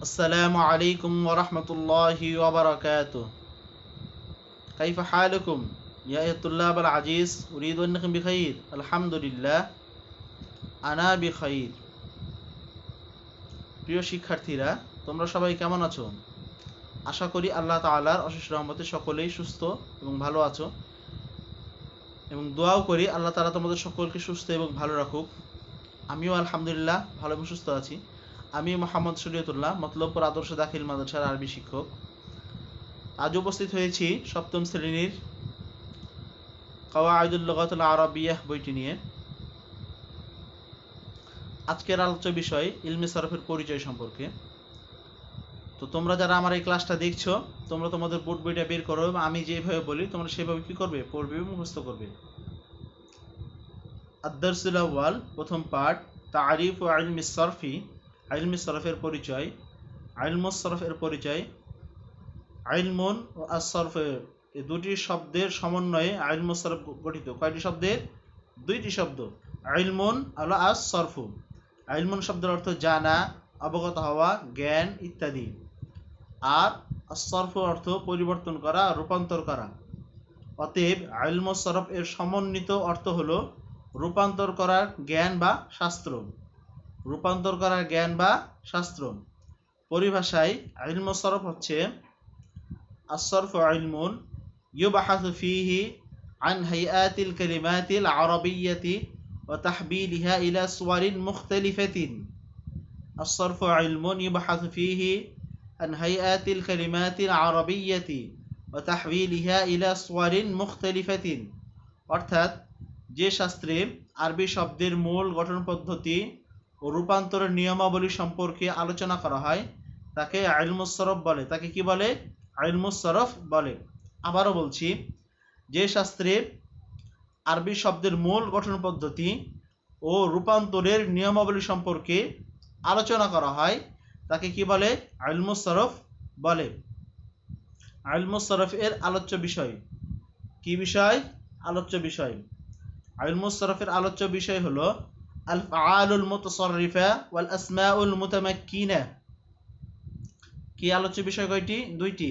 السلام عليكم ورحمة الله وبركاته كيف حالكم يا أيها الطلاب العزيز أريد أنكم بخير الحمد لله أنا بخير প্রিয় শিক্ষার্থীরা তোমরা সবাই কেমন আছো আশা করি আল্লাহ তাআলার অশেষ রহমতে সকলেই সুস্থ এবং ভালো আছো এবং দোয়াও করি আল্লাহ তাআলা তোমাদের সকলকে সুস্থ এবং ভালো রাখুক আমিও আলহামদুলিল্লাহ ভালো এবং সুস্থ আছি আমি মোহাম্মদ শরীয়তুল্লাহ, মতলবপুর আদর্শ দাখিল মাদ্রাসার আরবি শিক্ষক। আজ উপস্থিত হয়েছি সপ্তম শ্রেণির কাওয়াইদুল লগাতুল আরবিয়াহ বইটি নিয়ে। আজকের আলোচ্য বিষয় ইলমে সরফের পরিচয় সম্পর্কে। তো তোমরা যারা আমার এই ক্লাসটা দেখছ, তোমরা তোমাদের বোর্ড বইটা বের করো এবং আমি যেভাবে বলি, তোমরা সেভাবে কি করবে? পড়বে মুখস্থ করবে। আদারসুল আউয়াল, প্রথম পার্ট তারিফ ও আলমি সরফি আইলমি সরফের পরিচয় আইলমুস সরফের পরিচয়, আইলমুন ও আসরফের এই দুটি শব্দের সমন্বয়ে আইলমুস সরফ গঠিত। কয়টি শব্দের? দুইটি শব্দ। আইলমুন আলো আস সরফু আইলমুন শব্দের অর্থ জানা, অবগত হওয়া, জ্ঞান ইত্যাদি। আর আসরফ অর্থ পরিবর্তন করা, রূপান্তর করা। অতএব আইলমুস সরফ এর সমন্বিত অর্থ হলো রূপান্তর করার জ্ঞান বা শাস্ত্র। রূপান্তর করার জ্ঞান বা শাস্ত্র পরিভাষায় আইলম সরফ হচ্ছে আসরফ আইলমুন ইউবাহাসু ফিহি عن هيئات الكلمات العربية وتحبيلها إلى صور مختلفة الصرف علم يبحث فيه عن هيئات الكلمات العربية وتحويلها إلى صور مختلفة অর্থাৎ যে শাস্ত্রে আরবি শব্দের মূল গঠন পদ্ধতি ও রূপান্তরের নিয়মাবলী সম্পর্কে আলোচনা করা হয়, তাকে আইলমুসরফ বলে। তাকে কি বলে? আইলমুসরফ বলে। আবারও বলছি, যে শাস্ত্রে আরবি শব্দের মূল গঠন পদ্ধতি ও রূপান্তরের নিয়মাবলী সম্পর্কে আলোচনা করা হয়, তাকে কি বলে? আইলমুসরফ বলে। আইলমুসরফ এর আলোচ্য বিষয়। কি বিষয়? আলোচ্য বিষয়। আইলমুসরফের আলোচ্য বিষয় হলো الأفعال المتصرفة والأسماء المتمكنة কি আলোচ্য বিষয় কয়টি দুইটি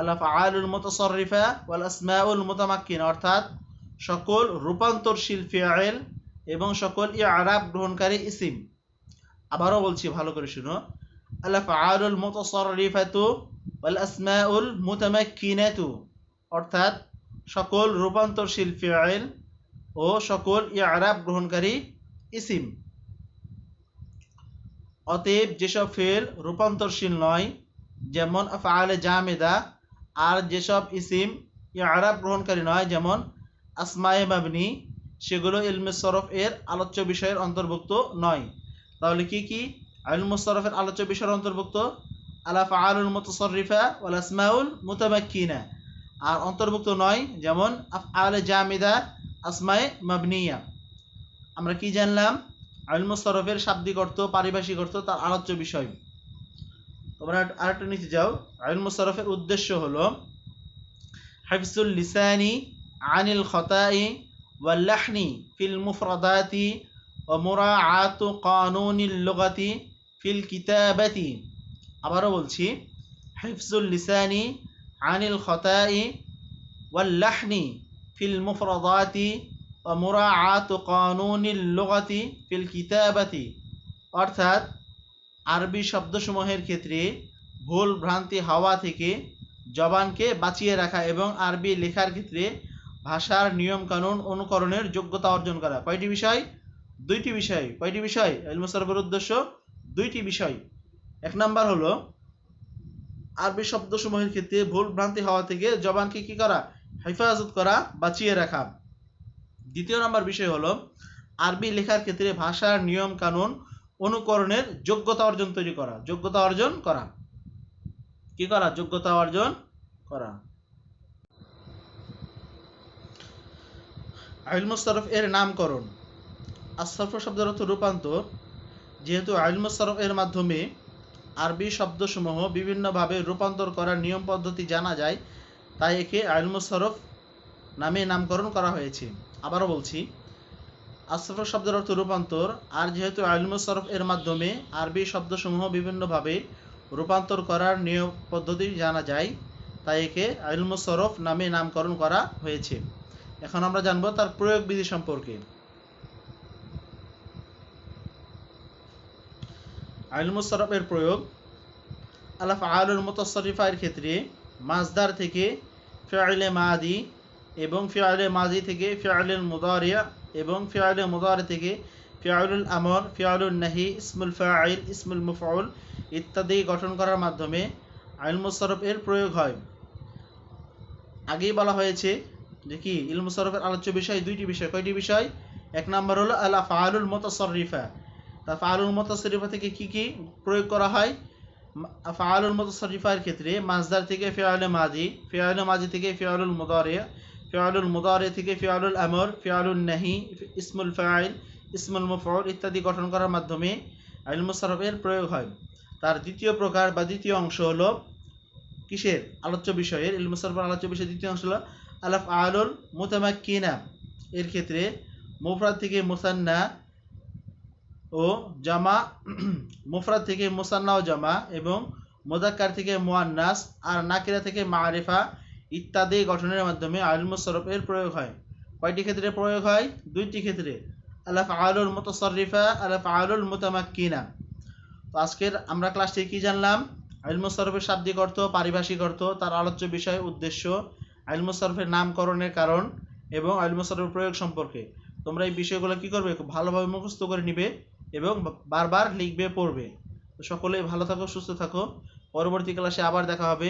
الأفعال المتصرفة والأسماء المتمكنة অর্থাৎ সকল রূপান্তরশীল ফিআইল এবং সকল ইআরাব গ্রহণকারী ইসিম আবারও বলছি ভালো করে শুনো الأفعال المتصرفة والأسماء المتمكنة অর্থাৎ সকল রূপান্তরশীল ফিআইল ও সকল ইআরাব গ্রহণকারী ইসিম। অতএব যেসব ফেল রূপান্তরশীল নয়, যেমন আফআলে জামেদা, আর যেসব ইসিম আরব গ্রহণকারী নয়, যেমন আসমায়ে মাবনি, সেগুলো ইলমে সরফ এর আলোচ্য বিষয়ের অন্তর্ভুক্ত নয়। তাহলে কি কি? আলমুস সরফের আলোচ্য বিষয়ের অন্তর্ভুক্ত? আলাফ আলুল মুতসরিফা ওয়াল আসমাউল মুতামাক্কিনা। আর অন্তর্ভুক্ত নয়, যেমন আফআলে জামিদা, আসমায়ে মাবনিয়া। আমরা কি জানলাম? আলমুসরফের শাব্দিক অর্থ, পারিভাষিক অর্থ তার আলোচ্য বিষয়। তোমরা আরেকটা নিতে যাও। আলমুসরফের উদ্দেশ্য হলো, হাফিজুল লিসানি আনিল খতাই ওয়াল্লাহনি ফিল মুফরাদাতি ও মুরাআত কানুনিল লুগাতি ফিল কিতাবাতি। আবারও বলছি, হাফিজুল লিসানি আনিল খতাই ওয়াল্লাহনি ফিল মুফরাদাতি মুরাআত কানুনিল লুগাতি ফিল কিতাবাতি অর্থাৎ, আরবি শব্দসমূহের ক্ষেত্রে ভুল ভ্রান্তি হওয়া থেকে জবানকে বাঁচিয়ে রাখা এবং আরবি লেখার ক্ষেত্রে ভাষার নিয়ম কানুন অনুকরণের যোগ্যতা অর্জন করা। কয়টি বিষয়? দুইটি বিষয়। কয়টি বিষয়? এলমুসরফের উদ্দেশ্য, দুইটি বিষয়। এক নাম্বার হলো, আরবি শব্দসমূহের ক্ষেত্রে ভুল ভ্রান্তি হওয়া থেকে জবানকে কি করা? হেফাজত করা, বাঁচিয়ে রাখা। দ্বিতীয় নম্বর বিষয় হলো, আরবি লেখার ক্ষেত্রে ভাষার নিয়ম কানুন অনুকরণের যোগ্যতা অর্জন তৈরি করা, যোগ্যতা অর্জন করা। কি করা? যোগ্যতা অর্জন করা। আইলমুসরফ এর নামকরণ। আসরফ শব্দের অর্থ রূপান্তর। যেহেতু আইলমুসরফ এর মাধ্যমে আরবি শব্দসমূহ বিভিন্নভাবে রূপান্তর করার নিয়ম পদ্ধতি জানা যায়, তাই একে আইলমুসরফ নামে নামকরণ করা হয়েছে। আবারও বলছি আসরফ শব্দের অর্থ রূপান্তর, আর যেহেতু আলমুসরফ এর মাধ্যমে আরবি শব্দসমূহ বিভিন্নভাবে রূপান্তর করার নিয়ম পদ্ধতি জানা যায়, তাই একে আইলমুস সরফ নামে নামকরণ করা হয়েছে। এখন আমরা জানব তার প্রয়োগ বিধি সম্পর্কে। আইলমুস সরফের প্রয়োগ আলাফ আলুল মুতাসরিফার ক্ষেত্রে মাজদার থেকে ফিআইলে মাদি এবং ফিআইলে মাদি থেকে ফিআইলে মুদারিয়া এবং ফিআইলে মুদারি থেকে ফিআলুল আমর, ফিআলুল নাহি, ইসমুল ফাইল ইসমুল মুফআউল ইত্যাদি গঠন করার মাধ্যমে আইলমুসরফ এর প্রয়োগ হয়। আগেই বলা হয়েছে যে কি ইলমুসরফের আলোচ্য বিষয় দুইটি বিষয়। কয়টি বিষয়? এক নম্বর হলো আল ফাআলুল মুতাসরিফা। তা ফাআলুল মুতাসরিফা থেকে কি কি প্রয়োগ করা হয়? ফাআলুল মুতাসরিফার ক্ষেত্রে মাজদার থেকে ফিআলে মাদি ফিআলে মাদি থেকে ফিআলুল মুদারি ফিআলুল মুদারি থেকে ফিআলুল আমর, ফিআলুল নাহি, ইসমুল ফাইল, ইসমুল মুফউল ইত্যাদি গঠন করার মাধ্যমে আইল মুসারফের প্রয়োগ হয়। তার দ্বিতীয় প্রকার বা দ্বিতীয় অংশ হলো কিসের? আলোচ্য বিষয়ের। ইল মুসারফের আলোচ্য বিষয়ের দ্বিতীয় অংশ হলো আলাফ আলুল মুতামাক্কিনা। এর ক্ষেত্রে মুফরাদ থেকে মুসান্না ও জামা, মুফরাদ থেকে মুসান্না ও জামা এবং মোদাক্কার থেকে মোয়ান্নাস আর নাকিরা থেকে মা মারিফা ইত্যাদি গঠনের মাধ্যমে আইল মুসরফের প্রয়োগ হয়। কয়টি ক্ষেত্রে প্রয়োগ হয়? দুইটি ক্ষেত্রে। আলাফ আলুল মুতাসরিফা, আলাফ আলুল মুতামাক্কিনা। তো আজকের আমরা ক্লাসটি কি জানলাম? আইল মুসরফের শাব্দিক অর্থ, পারিভাষিক অর্থ, তার আলোচ্য বিষয়, উদ্দেশ্য, আইল মুসরফের নামকরণের কারণ এবং আইল মুসরফের প্রয়োগ সম্পর্কে। তোমরা এই বিষয়গুলো কি করবে? ভালোভাবে মুখস্থ করে নিবে এবং বারবার লিখবে, পড়বে। তো সকলেই ভালো থাকো, সুস্থ থাকো। পরবর্তী ক্লাসে আবার দেখা হবে।